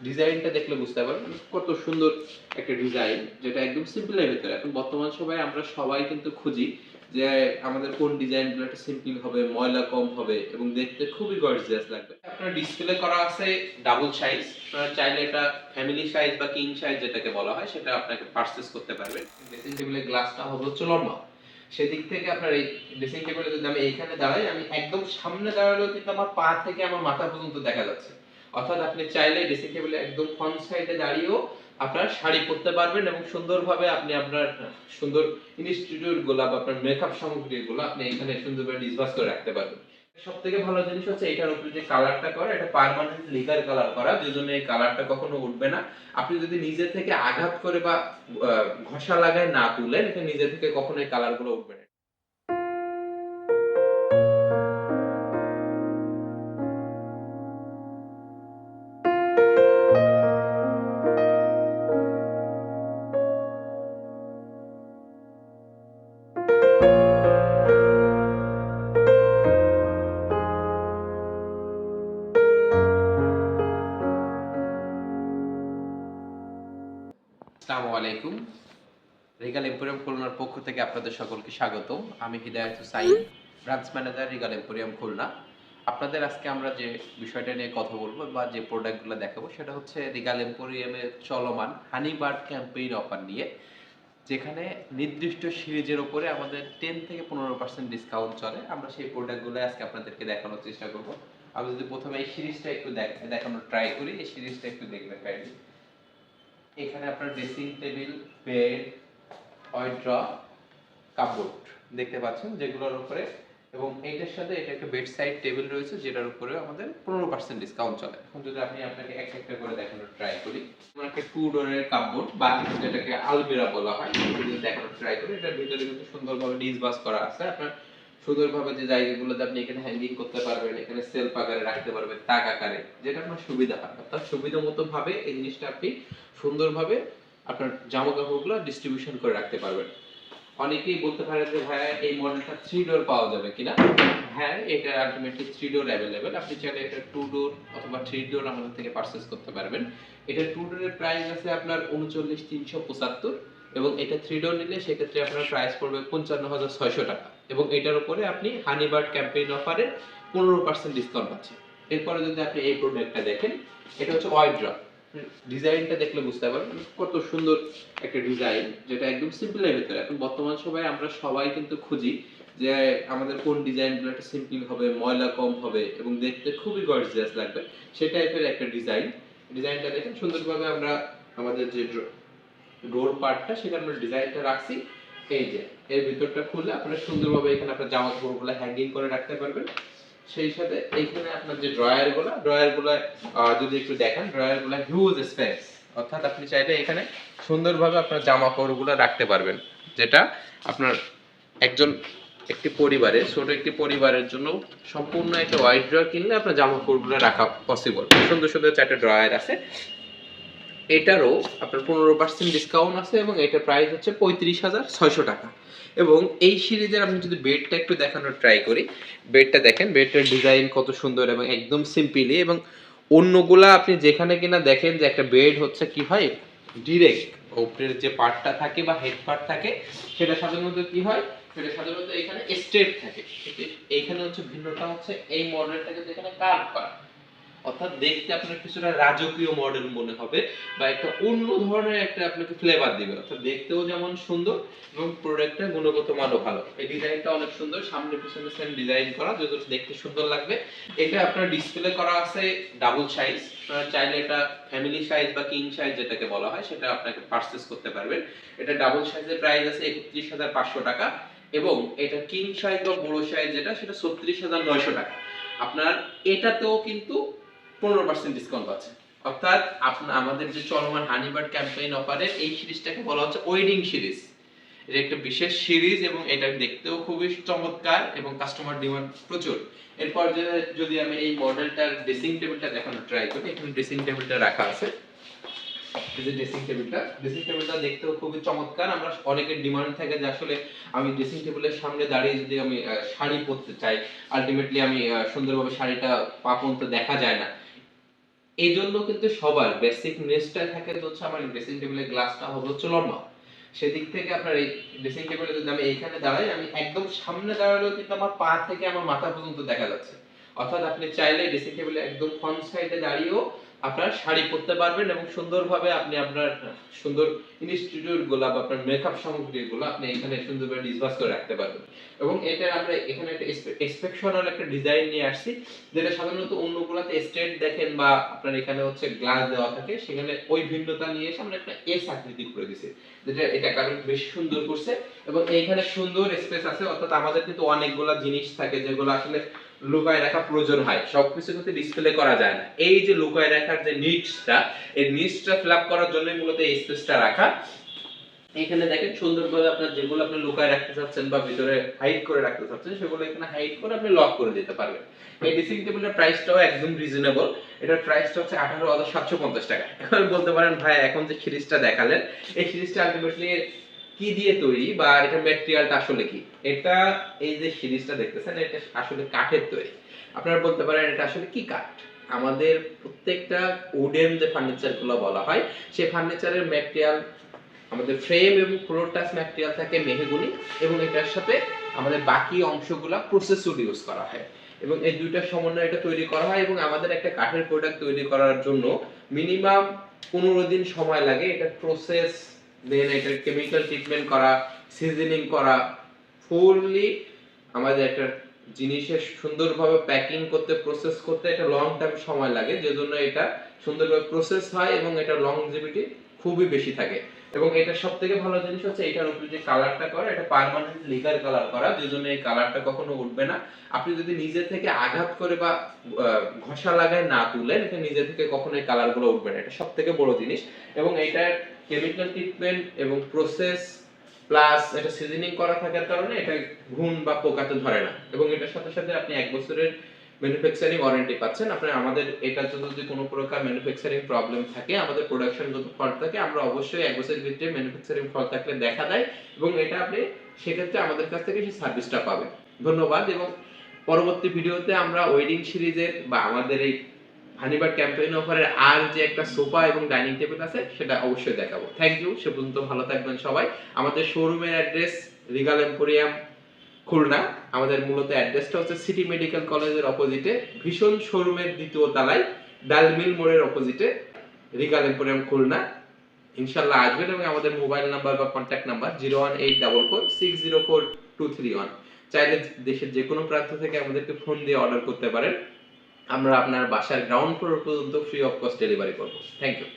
ডিজাইনটা দেখলে বুঝতে পারবেন। কত সুন্দর একটা ডিজাইন, যেটা একদম সিম্পলের ভিতরে। এখন বর্তমান সময়ে আমরা সবাই কিন্তু খুঁজি যে আমাদের কোন ডিজাইনগুলো একটা সিম্পল হবে, ময়লা কম হবে এবং দেখতে খুবই গর্জিয়াস লাগবে। আপনার ডিসপ্লে করা আছে ডাবল সাইজ আপনারা চাইলে এটা ফ্যামিলি সাইজ বা কিং সাইজ যেটাকে বলা হয়, সেটা আপনাকে পারচেজ করতে পারবেন। ড্রেসিং টেবিলের গ্লাসটা হবে হচ্ছে লম্বা। সেদিক থেকে আপনার এই ড্রেসিং টেবিলে যদি আমি এইখানে দাঁড়াই, আমি একদম সামনে দাঁড়ালেও কিন্তু আমার পা থেকে আমার মাথা পর্যন্ত দেখা যাচ্ছে। অর্থাৎ আপনি চাইলে ড্রেসিং একদম ফ্রন্ট সাইডে দাঁড়িয়েও আপনার শাড়ি পরতে পারবেন এবং সুন্দরভাবে আপনি আপনার সুন্দর ইনস্টিটিউটগুলা বা আপনার মেকআপ সামগ্রী গুলো আপনি এখানে সুন্দরভাবে ডিসবাস করে রাখতে পারবেন। সব থেকে ভালো জিনিস হচ্ছে এটার উপরে যে কালারটা করা, এটা পার্মানেন্ট লিগার কালার করা, যে এই কালারটা কখনো উঠবে না। আপনি যদি নিজে থেকে আঘাত করে বা ঘষা লাগায় না তুলেন, এটা নিজে থেকে কখনো এই কালারগুলো উঠবে না। আসসালামু আলাইকুম। রিগাল এম্পোরিয়াম খুলনার পক্ষ থেকে আপনাদের সকলকে স্বাগতম। আমি Hidayat Hussain branch manager Regal Emporium Khulna. আপনাদের আজকে আমরা যে বিষয়টা নিয়ে কথা বলব বা যে প্রোডাক্টগুলো দেখাবো সেটা হচ্ছে রিগাল এম্পোরিয়ামের চলমান হানি বার্ড ক্যাম্পেইন অফার নিয়ে, যেখানে নির্দিষ্ট সিরিজের উপরে আমাদের টেন থেকে পনেরো পার্সেন্ট ডিসকাউন্ট চলে। আমরা সেই প্রোডাক্টগুলো আজকে আপনাদেরকে দেখানোর চেষ্টা করব। আমি যদি প্রথমে এই সিরিজটা একটু দেখ- দেখানোর ট্রাই করি, এই সিরিজটা একটু দেখবেন কাইন্ডলি এখানে আপনার dressing table bed wardrobe cupboard দেখতে পাচ্ছেন যেগুলোর উপরে এবং এইটার সাথে এটা একটা বেড সাইড টেবিল রয়েছে যেটার উপরে আমাদের পনেরো পার্সেন্ট ডিসকাউন্ট চলে। এখন যদি আপনি আপনাকে এক একটা করে দেখানোর ট্রাই করি একটা টু ডোরের কাপবোর্ড বা যেটাকে আলমিরা বলা হয় দেখানোর ট্রাই করি, এটার ভিতরে কিন্তু সুন্দরভাবে ডিসবাস করা আছে। আপনার সুন্দরভাবে যে জায়গাগুলোতে আপনি এখানে হ্যাঙ্গিং করতে পারবেন, এখানে সেলফ আকারে রাখতে পারবেন, তাক আকারে, যেটা আপনার সুবিধা হয়। অর্থাৎ সুবিধা মতো ভাবে এই জিনিসটা আপনি সুন্দরভাবে আপনার জামা কাপড়গুলো ডিস্ট্রিবিউশন করে রাখতে পারবেন। অনেকেই বলতে পারে যে ভাইয়া এই মডেলটা থ্রি ডোর পাওয়া যাবে কিনা? হ্যাঁ এটা আলটিমেটলি থ্রি ডোর অ্যাভেলেবেল আপনি চাইলে এটা টু ডোর অথবা থ্রি ডোর আমাদের থেকে পারচেস করতে পারবেন। এটা টু ডোরের প্রাইস আছে আপনার উনচল্লিশ তিনশো পঁচাত্তর এবং এটা থ্রি ডোর নিলে সেক্ষেত্রে আপনার প্রাইস পড়বে পঞ্চান্ন হাজার ছয়শো টাকা। এবং এটার উপরে আপনি হানিবার্ড ক্যাম্পেইন অফারে পনেরো পার্সেন্ট ডিসকাউন্ট পাচ্ছেন। এরপরে যদি আপনি এই প্রোডাক্টটা দেখেন, এটা হচ্ছে ওয়াইড্রা ডিজাইনটা দেখলে বুঝতে পারবেন কত সুন্দর একটা ডিজাইন যেটা একদম সিম্পলের ভিতরে। এখন বর্তমান সময়ে আমরা সবাই কিন্তু খুঁজি যে আমাদের কোন ডিজাইনগুলো একটা সিম্পল হবে, ময়লা কম হবে এবং দেখতে খুবই গর্জিয়াস লাগবে। সেই টাইপের একটা ডিজাইন ডিজাইনটা দেখেন, সুন্দরভাবে আমরা আমাদের যে ডোর পার্টটা সেখানে আমরা ডিজাইনটা রাখছি। এই যে, এর ভিতরটা খুলে আপনারা সুন্দরভাবে এখানে আপনার জামা কাপড়গুলো হ্যাঙ্গিং করে রাখতে পারবেন। সেই সাথে এইখানে আপনার যে ড্রয়ারগুলো ড্রয়ারগুলো যদি একটু দেখেন ড্রয়ারগুলো হিউজ স্পেস অর্থাৎ আপনি চাইলে এখানে সুন্দরভাবে আপনার জামা কাপড়গুলো রাখতে পারবেন। যেটা আপনার একজন, একটি পরিবারে ছোট একটি পরিবারের জন্য সম্পূর্ণ একটা ওয়াইড ড্রয়ার কিনলে আপনার জামা কাপড়গুলো রাখা পসিবল সুন্দর সুন্দর চারটে ড্রয়ার আছে। এটারও আপনার পনেরো পার্সেন্ট ডিসকাউন্ট আছে এবং এটার প্রাইস হচ্ছে পঁয়ত্রিশ হাজার ছয়শো টাকা। এবং এই সিরিজের আমি যদি বেডটা একটু দেখানোর ট্রাই করি বেডটা দেখেন বেডটার ডিজাইন কত সুন্দর এবং একদম সিম্পলি এবং অন্যগুলা আপনি যেখানে কিনা দেখেন যে একটা বেড হচ্ছে কি হয় ডিরেক্ট উপরের যে পার্টটা থাকে বা হেড পার্ট থাকে, সেটা সাধারণত কি হয়? সেটা সাধারণত এখানে স্ট্রেট থাকে। এইখানে হচ্ছে ভিন্নতা হচ্ছে এই মডেলটাকে যেখানে কার্ভ করা অর্থাৎ দেখতে আপনার কিছুটা রাজকীয় মডেল মনে হবে বা একটা অন্য ধরনের একটা আপনাকে ফ্লেভার দিবে। অর্থাৎ দেখতেও যেমন সুন্দর এবং প্রোডাক্টের গুণগত মানও ভালো। এই ডিজাইনটা অনেক সুন্দর, সামনে পিছনে সেম ডিজাইন করা, যদি দেখতে সুন্দর লাগবে। এটা আপনার ডিসপ্লে করা আছে ডাবল সাইজ আপনারা চাইলে এটা ফ্যামিলি সাইজ বা কিং সাইজ যেটাকে বলা হয়, সেটা আপনাকে পারচেস করতে পারবেন। এটা ডাবল সাইজের প্রাইস আছে একত্রিশ হাজার পাঁচশো টাকা এবং এটা কিং সাইজ বা বড় সাইজ যেটা, সেটা ছত্রিশ হাজার নয়শো টাকা। আপনার এটাতেও কিন্তু পনেরো পার্সেন্ট ডিসকাউন্ট পাচ্ছেন অর্থাৎ আপনার আমাদের যে চলমান হানিবার্ড ক্যাম্পেইন অফারের এই সিরিজটাকে বলা হচ্ছে ওয়েডিং সিরিজ এটা একটা বিশেষ সিরিজ এবং এটা দেখতেও খুবই চমৎকার এবং কাস্টমার ডিমান্ড প্রচুর। এরপর যদি আমি এই মডেলটার ড্রেসিং টেবিলটা দেখানোর ট্রাই করি, এখানে ড্রেসিং টেবিলটা রাখা আছে। যে ড্রেসিং টেবিলটা ড্রেসিং টেবিলটা দেখতেও খুবই চমৎকার। আমরা অনেকের ডিমান্ড থাকে যে আসলে আমি ড্রেসিং টেবিলের সামনে দাঁড়িয়ে যদি আমি শাড়ি পরতে চাই আলটিমেটলি আমি সুন্দরভাবে শাড়িটা পা পর্যন্ত দেখা যায় না। এই জন্য কিন্তু সবার বেসিক নেসটা থাকে হচ্ছে আমার ড্রেসিং টেবিলের গ্লাসটা হবে হচ্ছে লম্বা। সেদিক থেকে আপনার এই ড্রেসিং টেবিলে যদি আমি এইখানে দাঁড়াই, আমি একদম সামনে দাঁড়ালেও কিন্তু আমার পা থেকে আমার মাথা পর্যন্ত দেখা যাচ্ছে। অর্থাৎ আপনি চাইলে ড্রেসিং টেবিলে একদম ফ্রন্ট সাইডে দাঁড়িয়েও আপনার শাড়ি পরতে পারবেন এবং সুন্দরভাবে আপনি আপনার সুন্দর ইনস্টিটিউটগুলো বা আপনার মেকআপ সামগ্রী গুলো আপনি এখানে সুন্দরভাবে ডিসবাস করে রাখতে পারবেন। এবং এটা আমরা এখানে একটা এক্সপেকশনাল একটা ডিজাইন নিয়ে আসছি, যেটা সাধারণত অন্যগুলোতে স্ট্রেট দেখেন বা আপনার এখানে হচ্ছে গ্লাস দেওয়া থাকে, সেখানে ওই ভিন্নতা নিয়ে এসে আমরা একটা এস আকৃতি করে দিছি, যেটা এটা কারণ বেশ সুন্দর করছে। এবং এইখানে সুন্দর স্পেস আছে, অর্থাৎ আমাদের কিন্তু অনেকগুলা জিনিস থাকে যেগুলো আসলে লুকায় রাখা প্রয়োজন হয়। সবকিছু কিন্তু ডিসপ্লে করা যায় না। এই যে লুকায় রাখার যে নিডসটা এই নিডসটা ফিল করার জন্য মূলত এই স্পেসটা রাখা। এখানে দেখেন সুন্দরভাবে আপনার যেগুলো আপনি লুকায় রাখতে চাচ্ছেন বা ভিতরে হাইড করে রাখতে চাচ্ছেন, সেগুলো এখানে হাইড করে আপনি লক করে দিতে পারবেন। এই ড্রেসিং টেবিলের প্রাইসটাও একদম রিজনেবল এটার প্রাইসটা হচ্ছে আঠারো হাজার সাতশো পঞ্চাশ টাকা। এখন বলতে পারেন, ভাই, এখন যে সিরিজটা দেখালেন, এই সিরিজটা আলটিমেটলি কি দিয়ে তৈরি বা এটা ম্যাটেরিয়ালটা আসলে কি? এটা এই যে সিরিজটা দেখতেছেন, এটা আসলে কাঠের তৈরি। আপনারা বলতে পারেন এটা আসলে কি কাঠ? আমাদের প্রত্যেকটা উডেন যে ফার্নিচারগুলো বলা হয়, সেই ফার্নিচারের ম্যাটেরিয়াল আমাদের ফ্রেম এবং ফ্লোর টাচ ম্যাটেরিয়াল থাকে মেহগুনি এবং এটার সাথে আমাদের বাকি অংশগুলো প্রসেস উড ইউজ করা হয়। এবং এই দুইটা সমন্বয়ে এটা তৈরি করা হয় এবং আমাদের একটা কাঠের প্রোডাক্ট তৈরি করার জন্য মিনিমাম পনেরো দিন সময় লাগে এটা প্রসেস দেন এটা কেমিক্যাল ট্রিটমেন্ট করা সিজনিং করা ফুললি আমাদের একটা জিনিসের সুন্দরভাবে প্যাকিং করতে প্রসেস করতে একটা লং টাইম সময় লাগে। যে জন্য এটা সুন্দরভাবে প্রসেস হয় এবং এটা লংজিভিটি খুবই বেশি থাকে। এবং এটা সব থেকে ভালো জিনিস হচ্ছে এটার উপরে যে কালারটা করা, এটা পার্মানেন্ট লিগার কালার করা। যে জন্য এই কালারটা কখনো উঠবে না। আপনি যদি নিজে থেকে আঘাত করে বা ঘষা লাগায় না তুলেন, এটা নিজে থেকে কখনো এই কালারগুলো উঠবে না। এটা সব থেকে বড় জিনিস। এবং এটার কেমিক্যাল ট্রিটমেন্ট এবং প্রসেস প্লাস এটা সিজনিং করা থাকার কারণে এটা ঘুণ বা পোকাতে ধরে না। এবং এটার সাথে সাথে আপনি এক বছরের ম্যানুফ্যাকচারিং ওয়ারেন্টি পাচ্ছেন। আপনি আমাদের জন্য যদি কোনো প্রকার ম্যানুফ্যাকচারিং প্রবলেম থাকে, আমাদের প্রোডাকশনগত ফল্ট থাকে, আমরা অবশ্যই এক বছরের ভিতরে ম্যানুফ্যাকচারিং ফল্ট থাকলে দেখা দেয় এবং এটা আপনি সেক্ষেত্রে আমাদের কাছ থেকে সেই সার্ভিসটা পাবেন। ধন্যবাদ এবং পরবর্তী ভিডিওতে আমরা ওয়েডিং সিরিজের বা আমাদের এই হানিবার ক্যাম্পেইন অফারের আর যে একটা সোফা এবং ডাইনিং টেবিল আছে, সেটা অবশ্যই দেখাবো। থ্যাংক ইউ সে পর্যন্ত ভালো থাকবেন সবাই। আমাদের শোরুমের অ্যাড্রেস রিগাল এম্পোরিয়াম খুলনা। আমাদের মূলত অ্যাড্রেসটা হচ্ছে সিটি মেডিকেল কলেজের অপোজিটে ভীষণ শোরুমের দ্বিতীয় তলায় ডালমিল মোড়ের অপোজিটে রিগাল এম্পোরিয়াম খুলনা। ইনশাল্লাহ আসবেন এবং আমাদের মোবাইল নাম্বার বা contact number zero one eight double four six zero four two three one চাইলে দেশের যে কোনো প্রান্ত থেকে আমাদেরকে ফোন দিয়ে অর্ডার করতে পারেন। আমরা আপনার বাসার গ্রাউন্ড ফ্লোর পর্যন্ত ফ্রি অফ কস্ট ডেলিভারি করব। Thank you